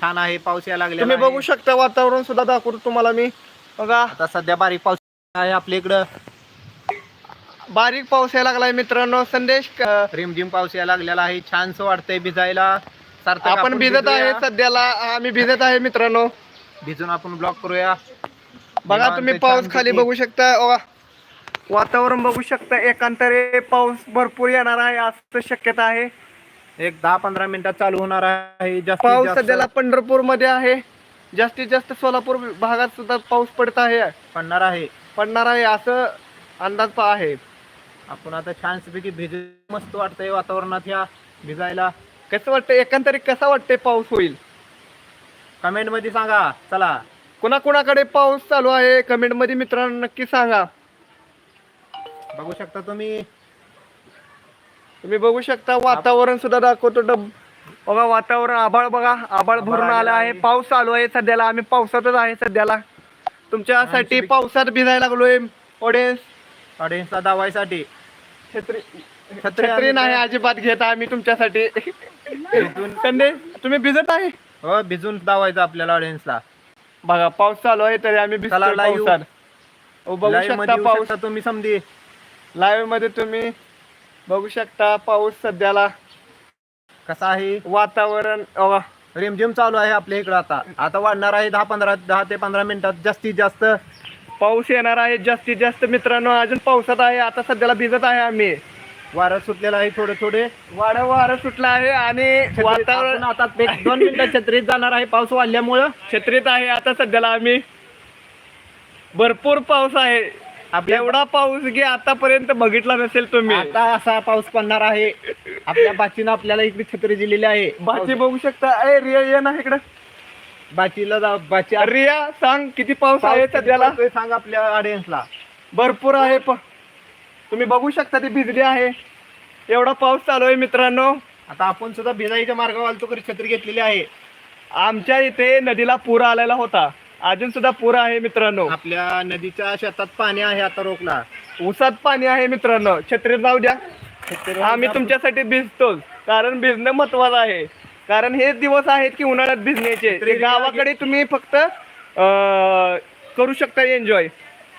छान आहे पाऊस यायला लागलेला तुम्ही. बघू शकता वातावरण सुद्धा दाखवतो तुम्हाला मी. बघा. आता सध्या बारीक पाऊस आहे आपल्या इकडं. बारीक पाऊस यायला लागलाय मित्रांनो. संदेश रिमझिम पाऊस यायला लागलेला आहे. छानसं वाटतंय भिजायला. आपण भिजत. आहे सध्याला. आम्ही भिजत आहे मित्रांनो. भिजून आपण ब्लॉक करूया. बघा तुम्ही पाऊस खाली. बघू शकता. बघा. वातावरण बघू शकता. एकांतरे पाऊस भरपूर येणार आहे. असं शक्यता आहे. एक दहा पंधरा मिनिटात चालू होणार आहे. जास्तीत पाऊस जास्त सध्याला पंढरपूरमध्ये आहे. जास्तीत जास्त सोलापूर भागात सुद्धा पाऊस पडत आहे. पडणार आहे. पडणार आहे असं अंदाज पा- आहे. आपण आता छानपैकी भिज मस्त वाटतंय वातावरणात ह्या भिजायला. कसं वाटतं एकंदरीत कसा वाटतंय पाऊस होईल? कमेंटमध्ये सांगा. चला. कुणाकुणाकडे पाऊस चालू आहे? कमेंटमध्ये मित्रांनो नक्की सांगा. बघू शकता तुम्ही. तुम्ही बघू शकता वातावरण सुद्धा दाखवतो डब बघा वातावरण आभाळ बघा आभाळ भरून आलं आहे. पाऊस चालू आहे सध्याला आम्ही पावसातच आहे सध्याला. तुमच्यासाठी पावसात भिजायला लागलोय ऑडियन्स ऑडियन्सला दावायसाठी छत्री छत्री नाही अजिबात घेत आम्ही तुमच्यासाठी. तुम्ही भिजत आहे? हो भिजून दावायचं आपल्याला ऑडियन्सला बघा पाऊस चालू आहे तरी आम्ही live. पावसात. हो, बघू शकता पाऊस. तुम्ही समधी. लाईव्हमध्ये तुम्ही बघू शकता पाऊस सध्याला कसा आहे? वातावरण रिमझिम चालू आहे आपल्या इकडं आता. आता वाढणार आहे दहा पंधरा दहा ते पंधरा मिनिटात जास्तीत जास्त. पाऊस येणार आहे जास्तीत जास्त. मित्रांनो अजून पावसात आहे आता सध्याला भिजत आहे आम्ही. वारं सुटलेलं आहे थोडे थोडे. वारं वारं सुटलं आहे आणि वातावरण आता एक दोन मिनिटात छत्रीत जाणार आहे पाऊस वाढल्यामुळं. छत्रीत आहे आता सध्याला आम्ही. भरपूर पाऊस आहे. आपल्या एवढा पाऊस की आतापर्यंत बघितला नसेल तुम्ही. आता असा पाऊस पडणार आहे. आपल्या बाचीनं आपल्याला इकडे छत्री दिलेली आहे. बाची बघू शकता. ए रिया ये ना इकडं. बाचीला जा बाची रिया सांग किती पाऊस आहे सध्याला? सांग आपल्या ऑडियन्सला भरपूर आहे प तुम्ही बघू शकता ती भिजली आहे. एवढा पाऊस चालू आहे मित्रांनो. आता आपण सुद्धा भिजाईच्या मार्गावर आलतो करी छत्री घेतलेली आहे. आमच्या इथे नदीला पूर आलेला होता. अजून सुद्धा पूर आहे मित्रांनो. आपल्या नदीच्या शेतात पाणी आहे आता रोखला. ऊसात पाणी आहे मित्रांनो. छत्रीत जाऊ द्या. आम्ही तुमच्यासाठी भिजतोच कारण भिजणं महत्वाचं आहे. कारण हे दिवस आहेत की उन्हाळ्यात भिजण्याचे. ते छत्री गावाकडे तुम्ही फक्त अं, करू शकता एन्जॉय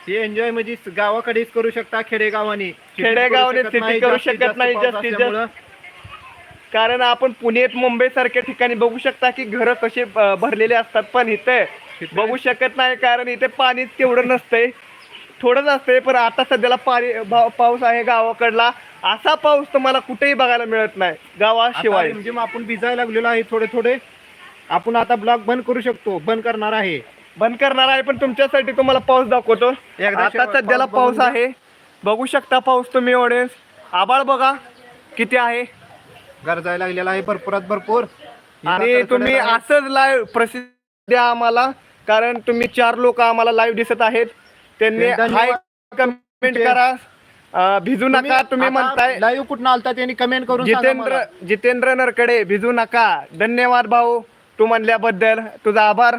हे एन्जॉय म्हणजे गावाकडेच करू शकता खेडेगावानी. खेडेगावाने शेती करू शकत नाही जास्तीत जास्त. कारण आपण पुण्यात मुंबई सारख्या ठिकाणी बघू शकता की घरं कसे अं, भरलेले असतात. पण इथे बघू शकत नाही कारण इथे पाणी तेवढं नसतंय. थोडंच असतंय पण आता सध्याला पाणी पाऊस आहे गावाकडला. असा पाऊस तुम्हाला कुठेही बघायला मिळत नाही. गावाशिवाय म्हणजे आपण भिजायला लागलेलो आहे थोडे थोडे. आपण आता ब्लॉग बंद करू शकतो. बंद करणार आहे. बंद करणार आहे पण तुमच्यासाठी तुम्हाला पाऊस दाखवतो. आता सध्याला पाऊस आहे. बघू शकता पाऊस तुम्ही ऑडियन्स आबाळ बघा किती आहे. गरजायला लागलेला आहे भरपुरात भरपूर. आणि तुम्ही असंच लाईव्ह प्रसिद्ध द्या आम्हाला. कारण तुम्ही चार लोक आम्हाला लाईव्ह दिसत आहेत. त्यांनी. हाय कमेंट करा. अं, भिजू नका तुम्ही म्हणताय. लाईव्ह कुठं आलता त्यांनी कमेंट करून सांगा जितेंद्र मला. जितेंद्र नरकडे भिजू नका. धन्यवाद भाऊ तू म्हणल्याबद्दल. तुझा आभार.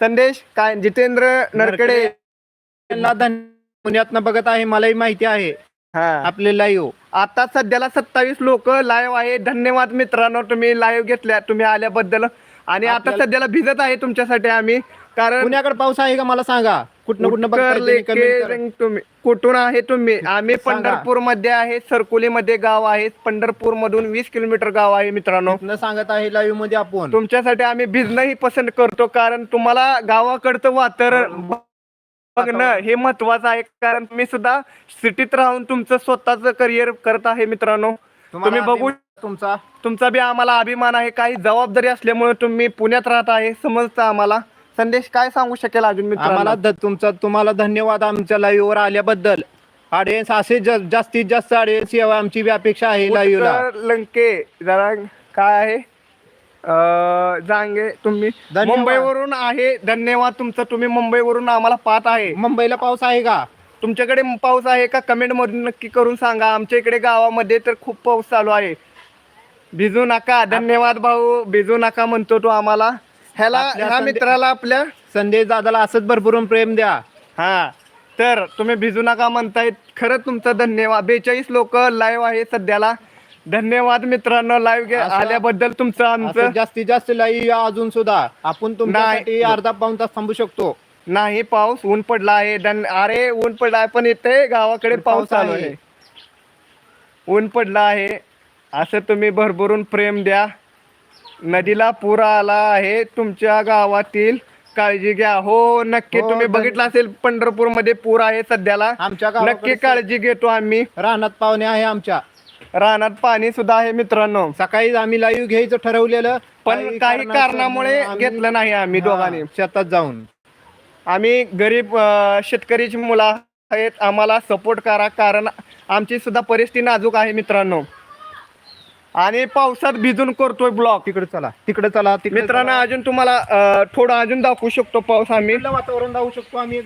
संदेश काय? जितेंद्र नरकडे. त्यांना धन्य- पुण्यातनं बघत आहे मलाही माहिती आहे. हा. आपले लाईव्ह आता सध्याला सत्तावीस लोक लाईव्ह आहे धन्यवाद मित्रांनो तुम्ही लाईव्ह घेतल्या. तुम्ही आल्याबद्दल आणि आता आपल्याला- सध्याला भिजत आहे तुमच्यासाठी आम्ही. कारण पुण्याकडे पाऊस आहे का? मला सांगा. कुठनं कुठनं बघताय comment करा. तुम्ही कुठून आहे तुम्ही? आम्ही सांगा. पंढरपूरमध्ये आहे सरकोली मध्ये गाव आहे. पंढरपूर मधून वीस किलोमीटर गाव आहे मित्रांनो. सांगत आहे लाईव्हमध्ये आपण? तुमच्यासाठी आम्ही भिजणंही पसंत करतो कारण तुम्हाला गावाकडचं वातावरण बघणं हे महत्वाचं आहे. कारण तुम्ही सुद्धा सिटीत राहून तुमचं स्वतःच करिअर करत आहे मित्रांनो. तुम्ही बघू तुमचा. तुमचा बी आम्हाला अभिमान आहे. काही जबाबदारी असल्यामुळे तुम्ही पुण्यात राहत आहे. समजतं आम्हाला. संदेश काय सांगू शकेल अजून आम्हाला मित्रांनो ध- तुमचा तुम्हाला धन्यवाद आमच्या लाईव्ह वर आल्याबद्दल. ऑडियन्स असे ज- जास्तीत जास्त ऑडियन्स यावं आमची बी अपेक्षा आहे लाईव्हला उत्तर लंके जरा काय आहे? अं, जांगे तुम्ही. धन्यवाद. मुंबईवरून आहे. धन्यवाद तुमचं. तुम्ही मुंबईवरून आम्हाला पाहत आहे. मुंबईला पाऊस आहे का? तुमच्याकडे पाऊस आहे का? कमेंट मधून नक्की करून सांगा. आमच्या इकडे गावामध्ये तर खूप पाऊस चालू आहे. भिजू नका. धन्यवाद भाऊ. भिजू नका म्हणतो तो आम्हाला. ह्याला ह्या मित्राला आपल्या संदेश दादाला असंच भरभरून प्रेम द्या. हा. तर तुम्ही भिजू नका म्हणतायत. खरंच तुमचं धन्यवाद. बेचाळीस लोक लाईव्ह आहे सध्याला. धन्यवाद मित्रांनो. लाईव्ह आल्याबद्दल तुमचं आमचं जास्तीत जास्त लाईव्ह अजून सुद्धा. आपण तुमच्यासाठी अर्धा पाऊन तास थांबू शकतो. नाही पाऊस ऊन पडला आहे. धन अरे ऊन पडला आहे पण इथे गावाकडे पाऊस चालू आहे. ऊन पडला आहे. असं तुम्ही भरभरून प्रेम द्या. नदीला पूर आला आहे. तुमच्या गावातील काळजी घ्या. हो नक्की हो, तुम्ही बघितलं असेल पंढरपूरमध्ये पूर आहे सध्याला. आमच्या नक्की गावाकडे काळजी घेतो आम्ही. रानात पाहुणे आहे आमच्या. रानात पाणी सुद्धा आहे मित्रांनो. सकाळी आम्ही लाईव्ह घ्यायचं ठरवलेलं. पण काही कारणामुळे आम्ही- घेतलं नाही आम्ही हा, दोघांनी. शेतात जाऊन. आम्ही गरीब शेतकरीची मुलं आहेत आम्हाला सपोर्ट करा कारण आमची सुद्धा परिस्थिती नाजूक आहे मित्रांनो. आणि पावसात भिजून करतोय ब्लॉक. तिकडे चला तिकडे चला मित्रांनो. अजून तुम्हाला थोडं अजून दाखवू शकतो पाऊस आम्ही. वातावरण जाऊ शकतो आम्ही?